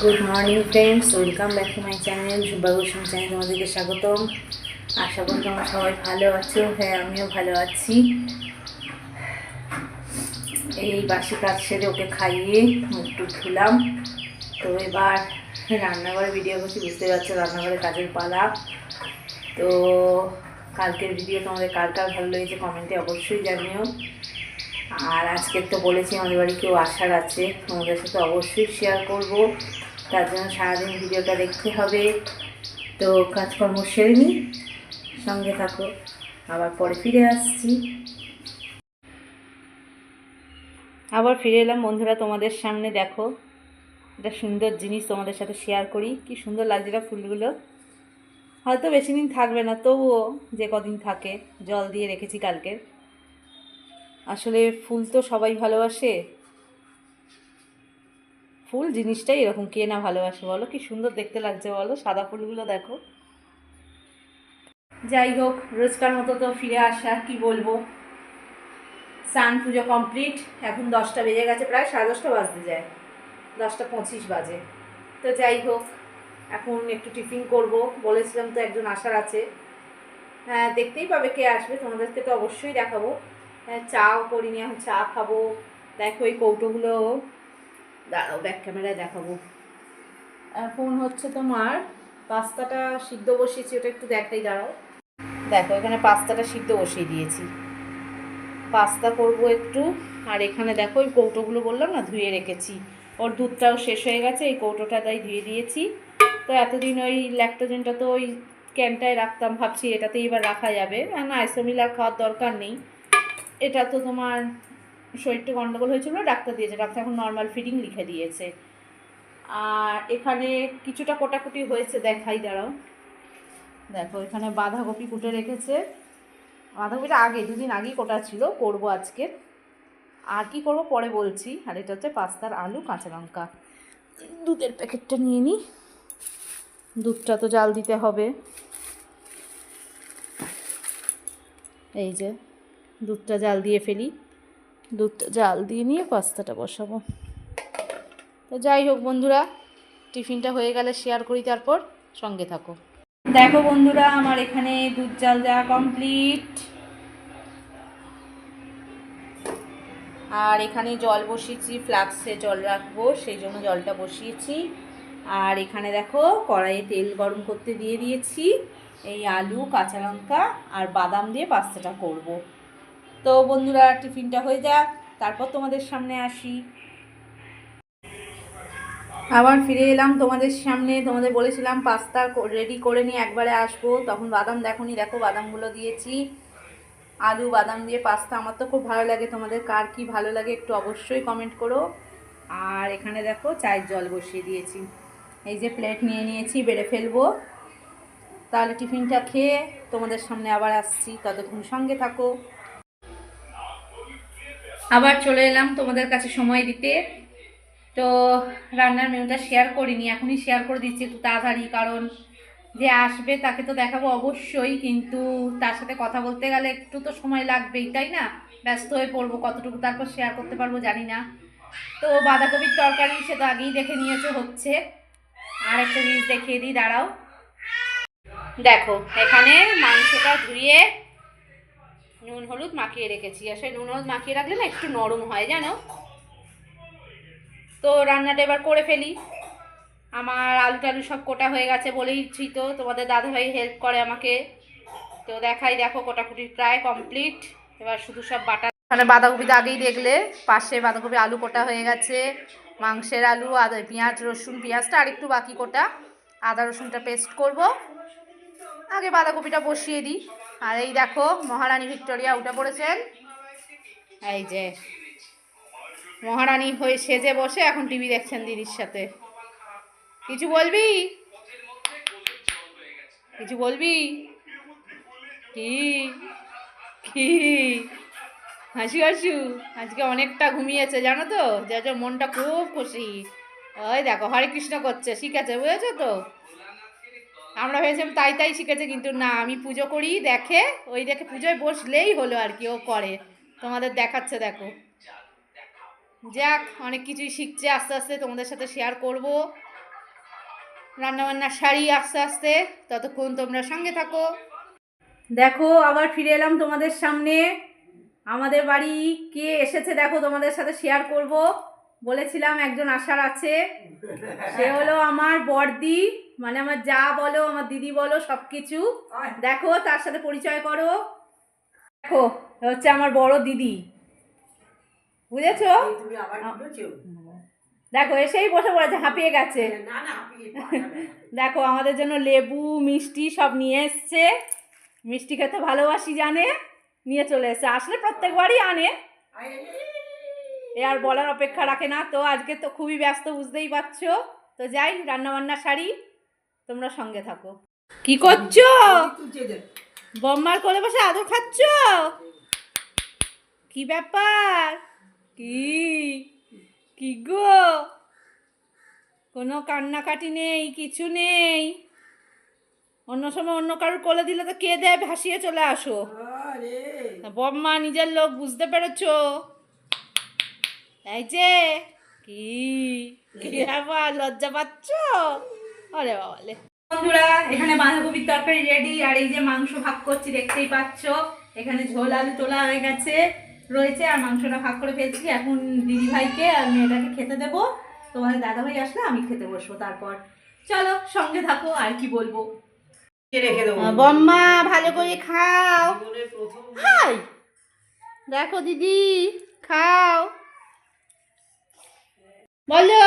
Good morning friends welcome back to my channel Shubha Goswami channel তোমাদেরকে স্বাগতম। আশা করি তোমরা সবাই ভালো আছো। হ্যাঁ আমিও ভালো আছি। এই বাসি কাজ সেরে ওকে খাইয়ে টুক ধুলাম। তো এবার রান্নাঘরে ভিডিও করছি, বুঝতে পারছ, রান্নাঘরে কাজের পালা। তো কালকের ভিডিও তোমাদের কার ভালো লেগেছে কমেন্টে অবশ্যই জানিও। আর আজকে তো বলেছি আমাদের বাড়ি কেউ আসার আছে, তোমাদের সাথে অবশ্যই শেয়ার করব। তার জন্য সারাদিন ভিডিওটা দেখতে হবে। তো কাজকর্ম সেরে নিই সঙ্গে থাকো, আবার পরে ফিরে আসছি। আবার ফিরে এলাম, বন্ধুরা তোমাদের সামনে দেখো। এটা সুন্দর জিনিস তোমাদের সাথে শেয়ার করি, কি সুন্দর লাগছে এটা ফুলগুলো। হয়তো বেশি দিন থাকবে না, তবুও যে কদিন থাকে, জল দিয়ে রেখেছি কালকে। আসলে ফুল তো সবাই ভালোবাসে। ফুল জিনিসটাই এরকম, কে না ভালোবাসে বলো? কি সুন্দর দেখতে লাগছে বলো? সাদা ফুলগুলো দেখো। যাই হোক, রোজকার মতো তো ফিরে আসা, কি বলব? সান পুজো কমপ্লিট, এখন দশটা বেজে গেছে, প্রায় সাড়ে দশটা বাজতে যায়। দশটা পঁচিশ বাজে। তো যাই হোক, এখন একটু টিফিন করব, বলেছিলাম তো একজন আসার আছে। হ্যাঁ দেখতেই পাবে কে আসবে, তোমাদেরকে তো অবশ্যই দেখাবো। চাও করিনি এখন চা খাব। দেখো এই কৌটোগুলো। দাঁড়াও ব্যাক ক্যামেরায় দেখাবো। এখন হচ্ছে তোমার পাস্তাটা সিদ্ধ বসিয়েছি, ওটা একটু দেখাই, দাঁড়াও। দেখো, এখানে পাস্তাটা সিদ্ধ বসিয়ে দিয়েছি। পাস্তা করব একটু, আর এখানে দেখো, ওই কৌটোগুলো বললাম না, ধুয়ে রেখেছি। ওর দুধটাও শেষ হয়ে গেছে, এই কৌটোটা তাই ধুয়ে দিয়েছি। তো এতদিন ওই ল্যাক্টোজেনটা তো ওই ক্যানটায় রাখতাম, ভাবছি এটাতেই এবার রাখা যাবে। আর না আইসোমিল আর খাওয়ার দরকার নেই। এটা তো তোমার শরীরটা গন্ডগোল হয়েছিল, ডাক্তার দিয়েছে, ডাক্তার এখন নর্মাল ফিডিং লিখে দিয়েছে। আর এখানে কিছুটা কোটাকুটি হয়েছে, দেখাই, দাঁড়াও। দেখো, এখানে বাঁধাকপি কুটে রেখেছে। বাঁধাকপিটা আগে, দুদিন আগেই কোটা ছিল, করব আজকে। আর কি করব, পরে বলছি। আর এটা হচ্ছে পাস্তার আলু, কাঁচা লঙ্কা। দুধের প্যাকেটটা নিয়ে নিই দুধটা তো জাল দিতে হবে। এই যে দুধটা জাল দিয়ে ফেলি। দুধটা জাল দিয়ে নিয়ে পাস্তাটা বসাবো। তো যাই হোক বন্ধুরা, টিফিনটা হয়ে গেলে শেয়ার করি তারপর সঙ্গে থাকো। দেখো বন্ধুরা, আমার এখানে দুধ জাল দেওয়া কমপ্লিট আর এখানে জল বসিয়েছি ফ্লাক্সে জল রাখব, সেই জন্য জলটা বসিয়েছি। আর এখানে দেখো, কড়াইয়ে তেল গরম করতে দিয়ে দিয়েছি। এই আলু, কাঁচা লঙ্কা আর বাদাম দিয়ে পাস্তাটা করব। তো বন্ধুরা, টিফিনটা হয়ে যাক। তারপর তোমাদের সামনে আসি। আবার ফিরে এলাম তোমাদের সামনে। তোমাদের বলেছিলাম পাস্তা রেডি করে নিয়ে একবারে আসব। তখন বাদাম দেখো নি দেখো বাদামগুলো দিয়েছি। আলু, বাদাম দিয়ে পাস্তা, আমার তো খুব ভালো লাগে। তোমাদের কার কি ভালো লাগে একটু অবশ্যই কমেন্ট করো। আর এখানে দেখো চায়ের জল বসিয়ে দিয়েছি। এই যে প্লেট নিয়ে নিয়েছি, বেড়ে ফেলব। তাহলে টিফিনটা খেয়ে তোমাদের সামনে আবার আসছি। ততক্ষণ সঙ্গে থাকো। আবার চলে এলাম তোমাদের কাছে সময় দিতে। তো রান্নার মেনুটা শেয়ার করিনি, এখনই শেয়ার করে দিচ্ছি একটু তাড়াতাড়ি, কারণ যে আসবে তাকে তো দেখাবো অবশ্যই, কিন্তু তার সাথে কথা বলতে গেলে একটু তো সময় লাগবেই, তাই না? ব্যস্ত হয়ে পড়ব, কতটুকু তারপর শেয়ার করতে পারব জানি না। তো বাঁধাকপির তরকারি সে তো আগেই দেখে নিয়েছে, হচ্ছে। আর একটা জিনিস দেখিয়ে দিই, দাঁড়াও। দেখো, এখানে মাংসটা ধুয়ে নুন হলুদ মাখিয়ে রেখেছি। আসলে নুন হলুদ মাখিয়ে রাখলে না একটু নরম হয়, জানো? তো রান্নাটা এবার করে ফেলি। আমার আলু টালু সব কোটা হয়ে গেছে বলেইছি তো তোমাদের দাদাভাই হেল্প করে আমাকে। তো দেখাই, দেখো কোটাকুটি প্রায় কমপ্লিট এবার শুধু সব বাটা এখানে বাঁধাকপিটা আগেই দেখলে, পাশে বাঁধাকপি আলু কোটা হয়ে গেছে, মাংসের আলু, আদা, পেঁয়াজ, রসুন, পেঁয়াজটা আরেকটু বাকি কোটা। আদা, রসুনটা পেস্ট করব। আগে বাঁধাকপিটা বসিয়ে দিই। আর এই দেখো, মহারানী ভিক্টোরিয়া উঠে পড়েছেন। এই যে, মহারানী হয়ে সেজে বসে এখন টিভি দেখছেন দিদির সাথে। কিছু বলবি? কিছু বলবি? কি? কি? হাসি, হাসু। আজকে অনেকটা ঘুমিয়েছে, জানো তো? যা মনটা খুব খুশি। ওই দেখো, হরে কৃষ্ণ করছে, শিখেছে, বুঝেছ তো? আমরা ভেবেছিলাম তাই তাই শিখেছে, কিন্তু না, আমি পুজো করি, দেখে, ওই দেখে পুজোয় বসলেই হলো আর কি, ও করে। তোমাদের দেখাচ্ছে, দেখো। যাক, অনেক কিছুই শিখছে, আস্তে আস্তে তোমাদের সাথে শেয়ার করব। রান্নাবান্নার শাড়ি আস্তে আস্তে, ততক্ষণ তোমরা সঙ্গে থাকো। দেখো, আবার ফিরে এলাম তোমাদের সামনে। আমাদের বাড়ি কে এসেছে, দেখো, তোমাদের সাথে শেয়ার করব। বলেছিলাম একজন আসার আছে। সে হলো আমার বড়দি মানে আমার যা বলো আমার দিদি বলো সব কিছু দেখো তার সাথে পরিচয় করো। দেখো হচ্ছে আমার বড় দিদি। বুঝেছ? দেখো এসেই বসে পড়েছে হাঁপিয়ে গেছে। দেখো আমাদের জন্য লেবু মিষ্টি সব নিয়ে এসছে। মিষ্টি খেতে ভালোবাসি জানে? নিয়ে চলে এসছে। আসলে প্রত্যেকবারই আনে। এ আর বলার অপেক্ষা রাখে না। তো আজকে তো খুবই ব্যস্ত বুঝতেই পারছ। তো যাই রান্নাবান্না শাড়ি তোমরা সঙ্গে থাকো। কি করছ। বম্মার কোলে বসে আদর খাচ্ছ? কি ব্যাপার? কি? কি গো? কোনো কান্নাকাটি নেই কিছু নেই। অন্য সময় অন্য কারোর কোলে দিলে তো কে দেয়? ভাসিয়ে চলে আসো। বম্মা নিজের লোক বুঝতে পেরেছ? এই যে কি কি ব্যাপার? লজ্জা পাচ্ছ? আরে বাবালে বন্ধুরা এখানে বাঁধাকপির তরকারি রেডি আর এই যে মাংস ভাগ করছি দেখতেই পাচ্ছ। এখানে ঝোল আলু তোলা হয়ে গেছে রয়েছে আর মাংসটা ভাগ করে ফেলছি। এখন দিদি ভাইকে আর মেয়েটাকে খেতে দেবো। তোমাদের দাদা ভাই আসলে আমি খেতে বসবো তারপর। চলো সঙ্গে থাকো আর কি বলব? বম্মা ভালো করে খাও। হাই! দেখো দিদি খাও। বলো।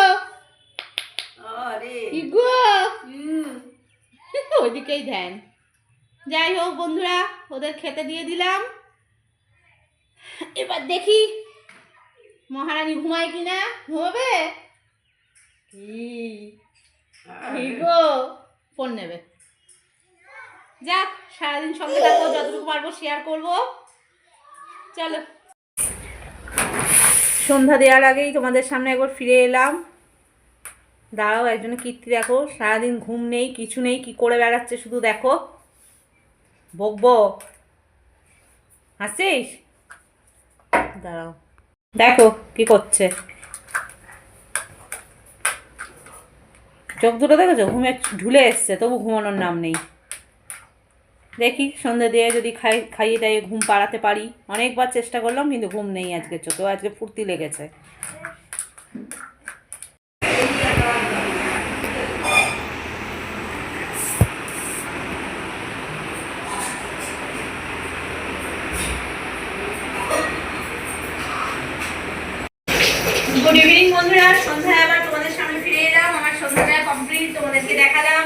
ওইদিকেই ধ্যান। যাই হোক বন্ধুরা ওদের খেতে দিয়ে দিলাম। এবার দেখি মহারানী ঘুমায় কিনা। ঘুমাবে? কি? গো ফোন নেবে। যাক সারাদিন সঙ্গে থাকব যতটুকু পারব শেয়ার করব। চলো। সন্ধ্যা দেওয়ার আগেই তোমাদের সামনে একবার ফিরে এলাম। দাঁড়াও, একজন কীর্তি দেখো। সারাদিন ঘুম নেই, কিছু নেই, কি করে বেড়াচ্ছে শুধু দেখো। বকবো হাসিস? দাঁড়াও। দেখো কি করছে। চোখ দুটো দেখেছ? ঘুমে ঢুলে এসছে, তবু ঘুমানোর নাম নেই। দেখি, সন্ধ্যে দিয়ে যদি খাই, খাইয়ে টাইয়ে ঘুম পাড়াতে পারি। অনেকবার চেষ্টা করলাম, কিন্তু ঘুম নেই আজকে চোখেও আজকে ফুর্তি লেগেছে। গুড ইভিনিং বন্ধুরা। সন্ধ্যায় আবার তোমাদের সামনে ফিরে এলাম। আমার সন্ধ্যাটা কমপ্লিট তোমাদেরকে দেখালাম।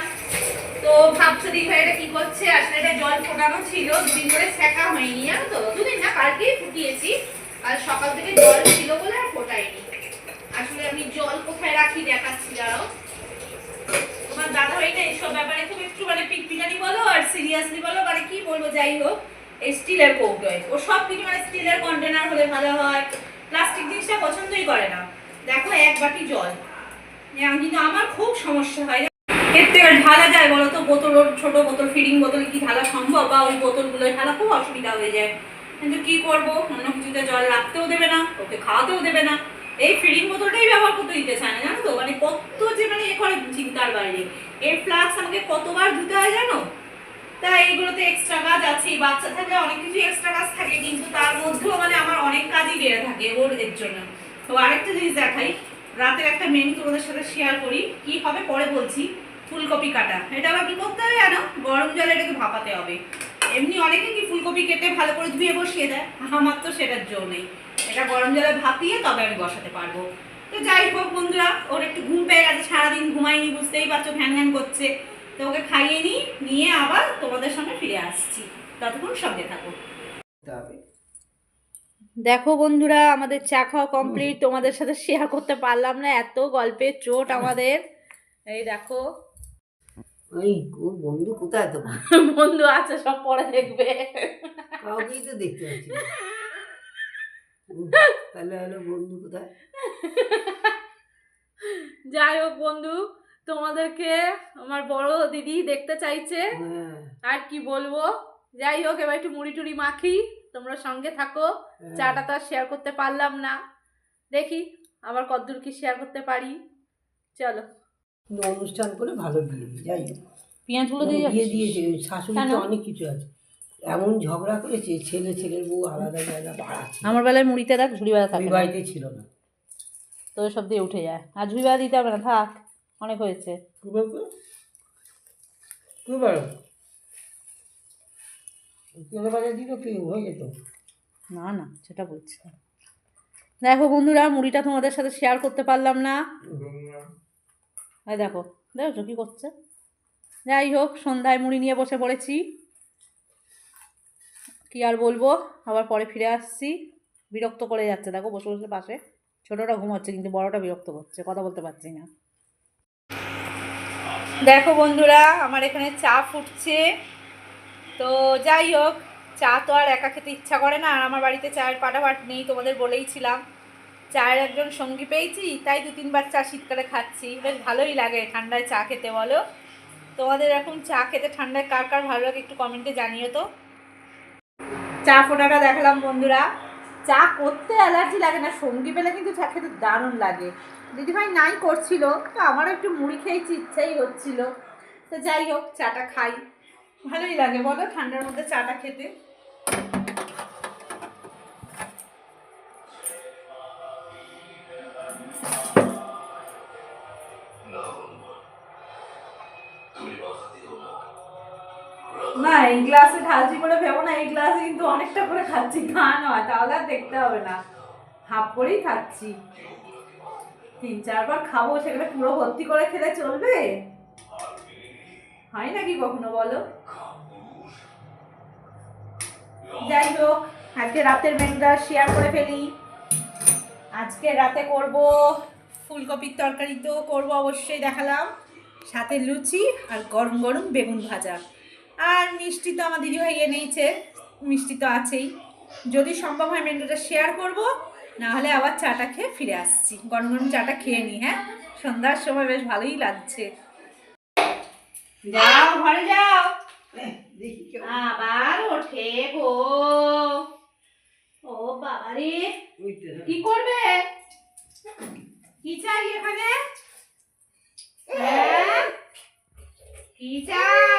ভাবছ দিদি ভাই কি করছে? আসলে এটা জল ফোটানো ছিল, দুদিন করে সেকা হয়নি, জানো তো? দুদিন না কালকেই ফুটিয়েছি। আর সকাল থেকে জল ছিল বলে আর ফোটাইনি আসলে আমি জল কোথায় রাখি দেখাচ্ছি, দাঁড়াও। তোমার দাদা ভাই না এইসব ব্যাপারে খুব একটু মানে পিটপিটানি বলো আর সিরিয়াসলি বলো মানে কি বলব, যাই হোক, এই স্টিলের কৌটোয়। ও সব কিছু মানে স্টিলের কন্টেনার হলে ভালো হয়। প্লাস্টিক জিনিসটা পছন্দই করে না। দেখো এক বাটি জল। এরকম কিন্তু আমার খুব সমস্যা হয় থেকে ঢালা যায় বলো তো বোতল ছোট বোতল ফিডিং বোতল, কি ঢালা সম্ভব? বা ওই বোতলগুলো ঢালা খুব অসুবিধা হয়ে যায়। কিন্তু কি করব? অন্য কিছুতে জল রাখতেও দেবে না, ওকে খাওয়াতেও দেবে না। এই ফিডিং বোতলটাই ব্যবহার করতে দিতে চায় না, জানো তো? মানে কত যে মানে এ করে চিন্তার বাইরে। এর ফ্লাক্স আমাকে কতবার ধুতে হয় জানো? তা এইগুলোতে এক্সট্রা কাজ আছে, বাচ্চা থাকলে অনেক কিছু এক্সট্রা কাজ থাকে, কিন্তু তার মধ্যেও মানে আমার অনেক কাজই বেড়ে থাকে ওর এর জন্য। তো আরেকটা জিনিস দেখাই, রাতের একটা মেনু তোমাদের সাথে শেয়ার করি, কি হবে পরে বলছি। ফুলকপি কাটা। এটা আবার কি করতে হবে জানো? গরম জলে এটাকে ভাপাতে হবে। এমনি অনেকে কি ফুলকপি কেটে ভালো করে ধুয়ে বসিয়ে দেয়? আমার তো সেটার জোর নেই। এটা গরম জলে ভাপিয়ে তবে আমি বসাতে পারব। তো যাই হোক বন্ধুরা, ওর একটু ঘুম পেয়ে গেছে, সারাদিন ঘুমাইনি বুঝতেই পারছ, ঘ্যান ঘ্যান করছে। তো ওকে খাইয়ে নিই নিয়ে আবার তোমাদের সঙ্গে ফিরে আসছি। ততক্ষণ সঙ্গে থাকো। দেখো বন্ধুরা, আমাদের চা খাওয়া কমপ্লিট তোমাদের সাথে শেয়ার করতে পারলাম না, এত গল্পের চোট আমাদের। এই দেখো ওই ও বন্ধু কোথায় তো বন্ধু আছে সব পরে দেখবে। কাউকেই তো দেখতে পাচ্ছি তাহলে হলো বন্ধু কোথায়? যাই হোক বন্ধু তোমাদেরকে আমার বড় দিদি দেখতে চাইছে। হ্যাঁ। আর কি বলব? যাই হোক এবার একটু মুড়ি টুড়ি মাখি তোমরা সঙ্গে থাকো। হ্যাঁ। চাটা তো শেয়ার করতে পারলাম না। দেখি আবার কতদূর কি শেয়ার করতে পারি। চলো। কিন্তু অনুষ্ঠান করে ভালো বিয়ে যাই হোক। পেঁয়াজগুলো দিয়ে যাচ্ছিস? দিয়েছে ওই শাশুড়ি অনেক কিছু আছে। এমন ঝগড়া করেছে ছেলে ছেলের বউ আলাদা জায়গা বাড়াচ্ছে। আমার বেলায় মুড়িতে দেখ ঝুড়ি বেলা থাকে বাড়িতে ছিল না। তো সব দিয়ে উঠে যায়। আর ঝুড়ি বেলা দিতে হবে না থাক অনেক হয়েছে। হয়ে না না সেটা বলছি দেখো বন্ধুরা মুড়িটা তোমাদের সাথে শেয়ার করতে পারলাম না। এই দেখো দেখো কী করছে? যাই হোক, সন্ধ্যায় মুড়ি নিয়ে বসে পড়েছি। কি আর বলব, আবার পরে ফিরে আসছি। বিরক্ত করে যাচ্ছে, দেখো বসে বসে পাশে। ছোটোটা ঘুমাচ্ছে, কিন্তু বড়টা বিরক্ত করছে, কথা বলতে পারছি না। দেখো বন্ধুরা, আমার এখানে চা ফুটছে। তো যাই হোক, চা তো আর একা খেতে ইচ্ছা করে না, আর আমার বাড়িতে চায়ের পাটাপাট নেই, তোমাদের বলেইছিলাম চায়ের একজন সঙ্গী পেয়েছি, তাই দু তিনবার চা শীতকালে খাচ্ছি। বেশ ভালোই লাগে ঠান্ডায় চা খেতে, বলো? তোমাদের এখন চা খেতে ঠান্ডায় কার কার ভালো লাগে একটু কমেন্টে জানিও তো। চা ফোটাটা দেখালাম বন্ধুরা। চা করতে অ্যালার্জি লাগে না, সঙ্গী পেলে কিন্তু চা খেতে দারুণ লাগে। দিদিভাই নাই করছিল, তো আমারও একটু মুড়ি খেয়েছি ইচ্ছাই হচ্ছিল। তো যাই হোক, চাটা খাই। ভালোই লাগে, বলো ঠান্ডার মধ্যে চাটা খেতে। এই গ্লাসে ঢালছি করে ভেবো না, এই গ্লাসে কিন্তু অনেকটা করে খাচ্ছি, তা নয় তাহলে আর দেখতে হবে না। হাফ করেই খাচ্ছি। তিন, চারবার খাব, সেখানে পুরো ভর্তি করে খেলে চলবে? হয় নাকি কখনো বলো? যাই হোক, আজকে রাতের মেনুটা শেয়ার করে ফেলি। আজকে রাতে করব ফুলকপির তরকারি, তো করব অবশ্যই দেখালাম। সাথে লুচি আর গরম গরম বেগুন ভাজা। আর মিষ্টি তো আমার দিদিভাই এনেইছে মিষ্টি তো আছেই। যদি সম্ভব হয় মেনুটা শেয়ার করব না হলে আবার চাটা খেয়ে ফিরে আসছি। গরম গরম চাটা খেয়ে নিই হ্যাঁ? সন্ধ্যার সময় বেশ ভালোই লাগছে। যাও ঘরে যাও। আবার ওঠে গো। ও বাবা রে কি করবে? কি চাই এখানে? হ্যাঁ? কি চাই?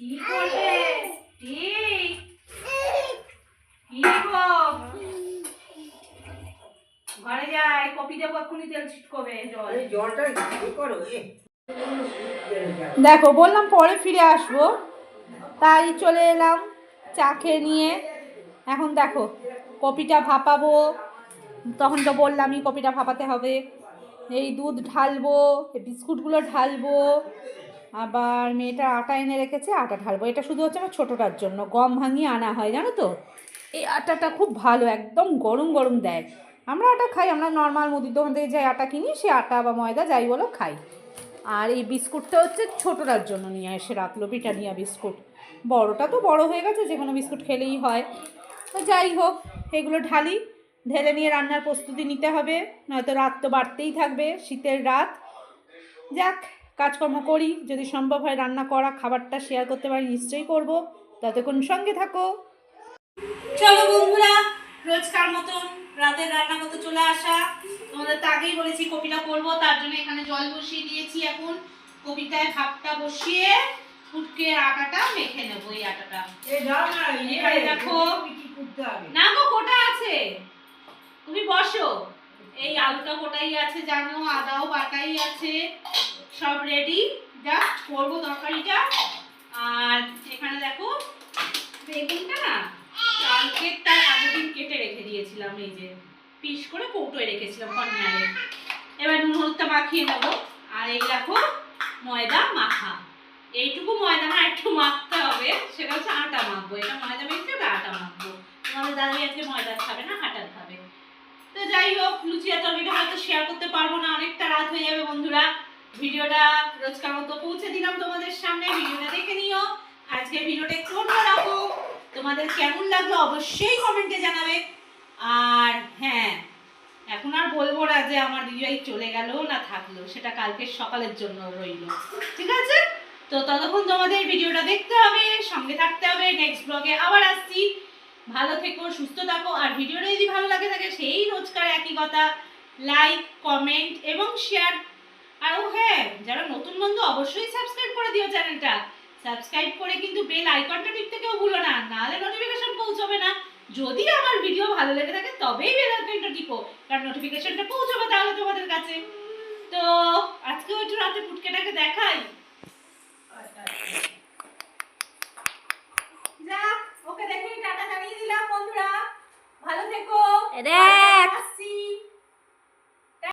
কি করবে কি কি গো ঘরে যাই কপি দেবো এক্ষুনি তেল ছিটকবে জল। জলটা ইয়ে করো দেখো বললাম পরে ফিরে আসব। তাই চলে এলাম চা খেয়ে নিয়ে। এখন দেখো কপিটা ভাপাবো। তখন তো বললামই কপিটা ভাপাতে হবে। এই দুধ ঢালবো এই বিস্কুটগুলো ঢালবো। আবার মেয়েটা আটা এনে রেখেছে, আটা ঢালবো। এটা শুধু হচ্ছে আমার ছোটোটার জন্য, গম ভাঙিয়ে আনা হয়, জানো তো? এই আটাটা খুব ভালো, একদম গরম গরম দেয়। আমরা আটা খাই, আমরা নর্মাল মুদির দোকান থেকে যাই আটা কিনি, সে আটা বা ময়দা, যাই বলো খাই। আর এই বিস্কুটটা হচ্ছে ছোটোটার জন্য নিয়ে এসে রাখল ব্রিটানিয়া বিস্কুট। বড়টা তো বড় হয়ে গেছে, যে কোনো বিস্কুট খেলেই হয়। তো যাই হোক, এগুলো ঢালি, ঢেলে নিয়ে রান্নার প্রস্তুতি নিতে হবে। নয়তো রাত তো বাড়তেই থাকবে, শীতের রাত। যাক কাজকর্ম করি যদি সম্ভব হয় রান্না করা খাবারটা শেয়ার করতে পারি নিশ্চয়ই করব। ততক্ষণ সঙ্গে থাকো। চলো বন্ধুরা রোজকার মতন রাতের রান্না করতে চলে আসা। তোমাদের তো আগেই বলেছি কপিটা করব তার জন্য এখানে জল বসিয়ে দিয়েছি এখন। কপিটায় ভাতটা বসিয়ে ফুটকে আটাটা মেখে নেব এই আটাটা। দেখো। না গো কোটা আছে। তুমি বসো। এই আলুটা কোটাই আছে জানো আদাও বাটাই আছে। সব রেডি জাস্ট করব তরকারিটা। আর এখানে দেখো, বেগুনটা না কালকে তার আগের দিন কেটে রেখে দিয়েছিলাম, এই যে পিস করে কৌটোয় রেখেছিলাম কর্নারে। এবার নুন হলুদটা মাখিয়ে নেব। আর এই দেখো, ময়দা মাখা। এইটুকু ময়দা না, একটু মাখতে হবে। সেটা হচ্ছে আটা মাখবো। এটা ময়দা মেখে ওটা আটা মাখবো। তোমাদের দাদি আজকে ময়দা খাবে না, আটার খাবে। তো যাই হোক, লুচি আর তরকারিটা হয়তো শেয়ার করতে পারব না, অনেকটা রাত হয়ে যাবে। ভিডিওটা রোজকার মতো পৌঁছে দিলাম তোমাদের সামনে। ভিডিওটা দেখে নিও। আজকে ভিডিওটা একটু অন্যরকম। তোমাদের কেমন লাগল অবশ্যই কমেন্টে জানাবে। আর হ্যাঁ এখন আর বলব না যে আমার দিদিভাই চলে গেল না থাকল, সেটা কালকে সকালের জন্য রইল। ঠিক আছে? তো ততক্ষণ তোমাদের ভিডিওটা দেখতে হবে, সঙ্গে থাকতে হবে। নেক্সট ব্লগে আবার আসছি। ভালো থেকো, সুস্থ থাকো। আর ভিডিওটা যদি ভালো লাগে থাকে, সেই রোজকার একই কথা। লাইক কমেন্ট এবং শেয়ার আর ও হ্যাঁ যারা নতুন বন্ধু অবশ্যই সাবস্ক্রাইব করে দিও চ্যানেলটা সাবস্ক্রাইব করে কিন্তু বেল আইকনটা টিপতে কেউ ভুলো না নাহলে নোটিফিকেশন পৌঁছবে না। যদি আমার ভিডিও ভালো লেগে থাকে তবেই বেল আইকনটা টিপো কারণ নোটিফিকেশনটা পৌঁছবে তাহলে তোমাদের কাছে। তো আজকে একটু রাতে পুটকেটাকে দেখাই। যাক ওকে দেখে টাটা জানিয়ে দিলাম বন্ধুরা। ভালো থেকো। রে